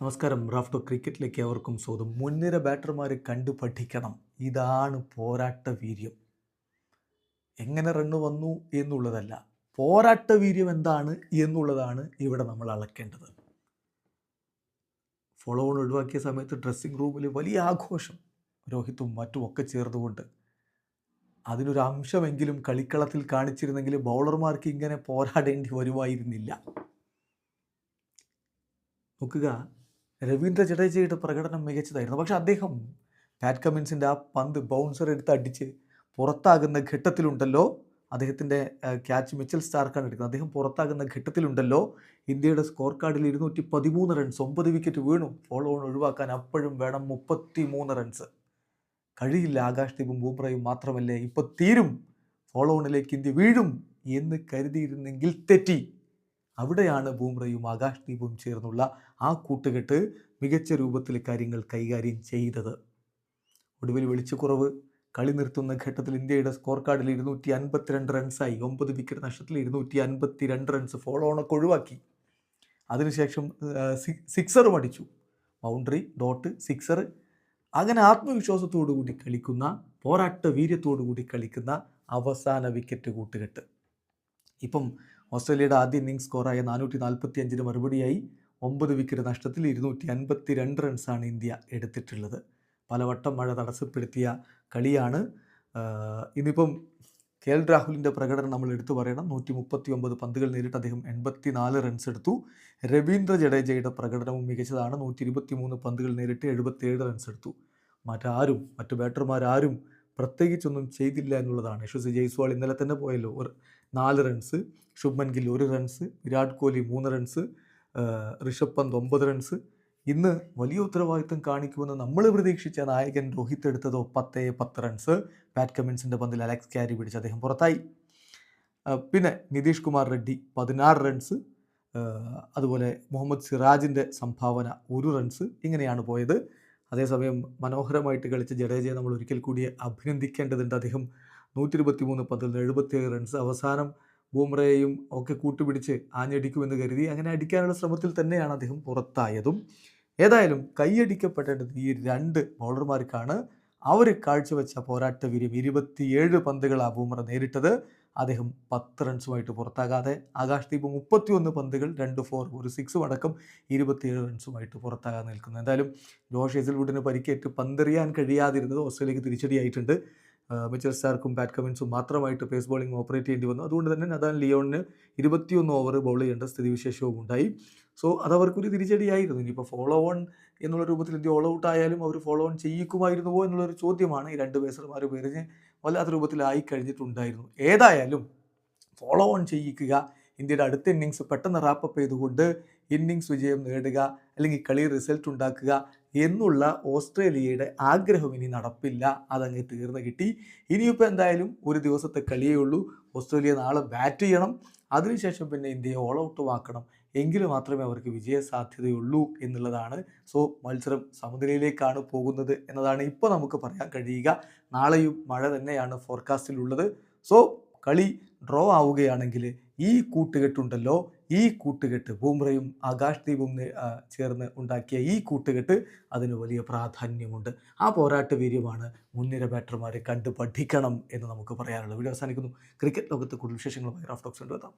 നമസ്കാരം. റാഫ്റ്റോ ക്രിക്കറ്റിലേക്ക് അവർക്കും സ്വാഗതം. മുൻനിര ബാറ്റർമാർ കണ്ടു പഠിക്കണം ഇതാണ് പോരാട്ട വീര്യം. എങ്ങനെ റണ്ണ് വന്നു എന്നുള്ളതല്ല പോരാട്ട വീര്യം എന്താണ് എന്നുള്ളതാണ് ഇവിടെ നമ്മൾ അളക്കേണ്ടത്. ഫോളോ ഓൺ ഒഴിവാക്കിയ സമയത്ത് ഡ്രസ്സിംഗ് റൂമിൽ വലിയ ആഘോഷം രോഹിത്തും മറ്റും ഒക്കെ ചേർന്നുകൊണ്ട്. അതിനൊരു അംശമെങ്കിലും കളിക്കളത്തിൽ കാണിച്ചിരുന്നെങ്കിൽ ബൗളർമാർക്ക് ഇങ്ങനെ പോരാടേണ്ടി വരുമായിരുന്നില്ല. നോക്കുക രവീന്ദ്ര ജഡേജയുടെ പ്രകടനം മികച്ചതായിരുന്നു. പക്ഷെ അദ്ദേഹം പാറ്റ് കമ്മിൻസിന്റെ ആ പന്ത് ബൗൺസർ എടുത്ത് അടിച്ച് പുറത്താകുന്ന ഘട്ടത്തിലുണ്ടല്ലോ. അദ്ദേഹത്തിന്റെ ക്യാച്ച് മിച്ചൽ സ്റ്റാർക്കാണ് എടുക്കുന്നത്. അദ്ദേഹം പുറത്താകുന്ന ഘട്ടത്തിലുണ്ടല്ലോ. ഇന്ത്യയുടെ സ്കോർ കാർഡിൽ ഇരുന്നൂറ്റി പതിമൂന്ന് റൺസ് ഒമ്പത് വിക്കറ്റ് വീണു. ഫോളോ ഓൺ ഒഴിവാക്കാൻ അപ്പോഴും വേണം മുപ്പത്തി മൂന്ന് റൺസ് കഴിയില്ല ആകാശ് ദീപും ബൂമ്രയും മാത്രമല്ലേ. ഇപ്പോൾ തീരും. ഫോളോ ഓണിലേക്ക് ഇന്ത്യ വീഴും എന്ന് കരുതിയിരുന്നെങ്കിൽ തെറ്റി. അവിടെയാണ് ബൂമ്രയും ആകാശ് ദീപും ചേർന്നുള്ള ആ കൂട്ടുകെട്ട് മികച്ച രൂപത്തിൽ കാര്യങ്ങൾ കൈകാര്യം ചെയ്തത്. ഒടുവിൽ വെളിച്ചക്കുറവ് കളി നിർത്തുന്ന ഘട്ടത്തിൽ ഇന്ത്യയുടെ സ്കോർ കാർഡിൽ ഇരുന്നൂറ്റി അൻപത്തിരണ്ട് റൺസായി ഒമ്പത് വിക്കറ്റ് നഷ്ടത്തിൽ ഇരുന്നൂറ്റി അൻപത്തി രണ്ട് റൺസ് ഫോളോ ഓണൊക്കെ ഒഴിവാക്കി. അതിനുശേഷം സിക്സറും അടിച്ചു. ബൗണ്ടറി ഡോട്ട് സിക്സർ അങ്ങനെ ആത്മവിശ്വാസത്തോടു കൂടി കളിക്കുന്ന പോരാട്ട വീര്യത്തോടു കൂടി കളിക്കുന്ന അവസാന വിക്കറ്റ് കൂട്ടുകെട്ട്. ഇപ്പം ഓസ്ട്രേലിയയുടെ ആദ്യ ഇന്നിംഗ്സ് സ്കോറായ നാനൂറ്റി നാൽപ്പത്തി അഞ്ചിന് മറുപടിയായി ഒമ്പത് വിക്കറ്റ് നഷ്ടത്തിൽ ഇരുന്നൂറ്റി അൻപത്തി രണ്ട് റൺസാണ് ഇന്ത്യ എടുത്തിട്ടുള്ളത്. പലവട്ടം മഴ തടസ്സപ്പെടുത്തിയ കളിയാണ്. ഇന്നിപ്പം കെ എൽ രാഹുലിന്റെ പ്രകടനം നമ്മൾ എടുത്തു പറയണം. നൂറ്റി മുപ്പത്തി ഒമ്പത് പന്തുകൾ നേരിട്ട് അദ്ദേഹം എൺപത്തി നാല് റൺസ് എടുത്തു. രവീന്ദ്ര ജഡേജയുടെ പ്രകടനവും മികച്ചതാണ്. നൂറ്റി ഇരുപത്തി മൂന്ന് പന്തുകൾ നേരിട്ട് എഴുപത്തിയേഴ് റൺസ് എടുത്തു. മറ്റാരും മറ്റു ബാറ്റർമാരാരും പ്രത്യേകിച്ചൊന്നും ചെയ്തില്ല എന്നുള്ളതാണ്. യശസ്വി ജയ്സ്വാൾ ഇന്നലെ തന്നെ പോയല്ലോ. ഒരു നാല് റൺസ് ശുഭ്മൻ ഗിൽ ഒരു റൺസ് വിരാട് കോഹ്ലി മൂന്ന് റൺസ് ഋഷഭ് പന്ത് ഒമ്പത് റൺസ് ഇന്ന് വലിയ ഉത്തരവാദിത്തം കാണിക്കുമെന്ന് നമ്മൾ പ്രതീക്ഷിച്ച നായകൻ രോഹിത് എടുത്തതോ പത്തേ പത്ത് റൺസ് പാറ്റ് കമിൻസിന്റെ പന്തിൽ അലക്സ് ക്യാരി പിടിച്ച് അദ്ദേഹം പുറത്തായി. പിന്നെ നിതീഷ് കുമാർ റെഡ്ഡി പതിനാറ് റൺസ് അതുപോലെ മുഹമ്മദ് സിറാജിന്റെ സംഭാവന ഒരു റൺസ് ഇങ്ങനെയാണ് പോയത്. അതേസമയം മനോഹരമായിട്ട് കളിച്ച ജഡേജയെ നമ്മൾ ഒരിക്കൽ കൂടി അഭിനന്ദിക്കേണ്ടതുണ്ട്. അദ്ദേഹം നൂറ്റി ഇരുപത്തി മൂന്ന് പന്തിൽ എഴുപത്തിയേഴ് റൺസ് അവസാനം ബൂമ്രയെയും ഒക്കെ കൂട്ടുപിടിച്ച് ആഞ്ഞടിക്കുമെന്ന് കരുതി അങ്ങനെ അടിക്കാനുള്ള ശ്രമത്തിൽ തന്നെയാണ് അദ്ദേഹം പുറത്തായതും. ഏതായാലും കൈയടിക്കപ്പെടേണ്ടത് ഈ രണ്ട് ബൗളർമാർക്കാണ് അവർ കാഴ്ചവെച്ച പോരാട്ട വീര്യം ഇരുപത്തിയേഴ് പന്തുകളാണ് ബൂമ്ര നേരിട്ടത്. അദ്ദേഹം പത്ത് റൺസുമായിട്ട് പുറത്താകാതെ ആകാശ് ദീപ് മുപ്പത്തിയൊന്ന് പന്തുകൾ രണ്ട് ഫോർ ഒരു സിക്സും അടക്കം ഇരുപത്തിയേഴ് റൺസുമായിട്ട് പുറത്താകാതെ നിൽക്കുന്നു. എന്തായാലും ജോഷ് ഹേസൽവുഡിന് പരിക്കേറ്റ് പന്തെറിയാൻ കഴിയാതിരുന്നത് ഓസ്ട്രേലിയക്ക് തിരിച്ചടിയായിട്ടുണ്ട്. മിച്ചൽ സ്റ്റാർക്കും പാറ്റ് കമിൻസും മാത്രമായിട്ട് പേസ് ബോളിംഗ് ഓപ്പറേറ്റ് ചെയ്യേണ്ടി വന്നു. അതുകൊണ്ട് തന്നെ നദാൻ ലിയോണിന് ഇരുപത്തിയൊന്ന് ഓവർ ബോൾ ചെയ്യേണ്ട സ്ഥിതിവിശേഷവും ഉണ്ടായി. സോ അത് അവർക്കൊരു തിരിച്ചടിയായിരുന്നു. ഇനിയിപ്പോൾ ഫോളോ ഓൺ എന്നുള്ള രൂപത്തിൽ ഇന്ത്യ ഓൾ ഔട്ട് ആയാലും അവർ ഫോളോ ഓൺ ചെയ്യിക്കുമായിരുന്നുവോ എന്നുള്ളൊരു ചോദ്യമാണ് ഈ രണ്ട് പേസർമാർ പേരിഞ്ഞ് വല്ലാത്ത രൂപത്തിലായി കഴിഞ്ഞിട്ടുണ്ടായിരുന്നു. ഏതായാലും ഫോളോ ഓൺ ചെയ്യിക്കുക ഇന്ത്യയുടെ അടുത്ത ഇന്നിങ്സ് പെട്ടെന്ന് റാപ്പപ്പ് ചെയ്തുകൊണ്ട് ഇന്നിങ്സ് വിജയം നേടുക അല്ലെങ്കിൽ കളി റിസൾട്ട് ഉണ്ടാക്കുക എന്നുള്ള ഓസ്ട്രേലിയയുടെ ആഗ്രഹം ഇനി നടപ്പില്ല. അതങ്ങ് തീർന്നു കിട്ടി. ഇനിയിപ്പോൾ എന്തായാലും ഒരു ദിവസത്തെ കളിയേ ഉള്ളൂ. ഓസ്ട്രേലിയ നാളെ ബാറ്റ് ചെയ്യണം. അതിനുശേഷം പിന്നെ ഇന്ത്യയെ ഓൾ ഔട്ട് ആക്കണം എങ്കിൽ മാത്രമേ അവർക്ക് വിജയ സാധ്യതയുള്ളൂ എന്നുള്ളതാണ്. സോ മത്സരം സമനിലയിലേക്കാണ് പോകുന്നത് എന്നതാണ് ഇപ്പോൾ നമുക്ക് പറയാൻ കഴിയുക. നാളെയും മഴ തന്നെയാണ് ഫോർകാസ്റ്റിലുള്ളത് സോ കളി ഡ്രോ ആവുകയാണെങ്കിൽ ഈ കൂട്ടുകെട്ടുണ്ടല്ലോ. ഈ കൂട്ടുകെട്ട് ബൂമ്രയും ആകാശ് ദീപും ചേർന്ന് ഉണ്ടാക്കിയ ഈ കൂട്ടുകെട്ട് അതിന് വലിയ പ്രാധാന്യമുണ്ട്. ആ പോരാട്ട വീര്യമാണ് മുൻനിര ബാറ്റർമാരെ കണ്ട് പഠിക്കണം എന്ന് നമുക്ക് പറയാനുള്ളത്. വീഡിയോ അവസാനിക്കുന്നു. ക്രിക്കറ്റ് ലോകത്ത് കൂടുതൽ വിശേഷങ്ങളുമായി റാഫ് ടോക്സ് കൊണ്ടുവെത്താം.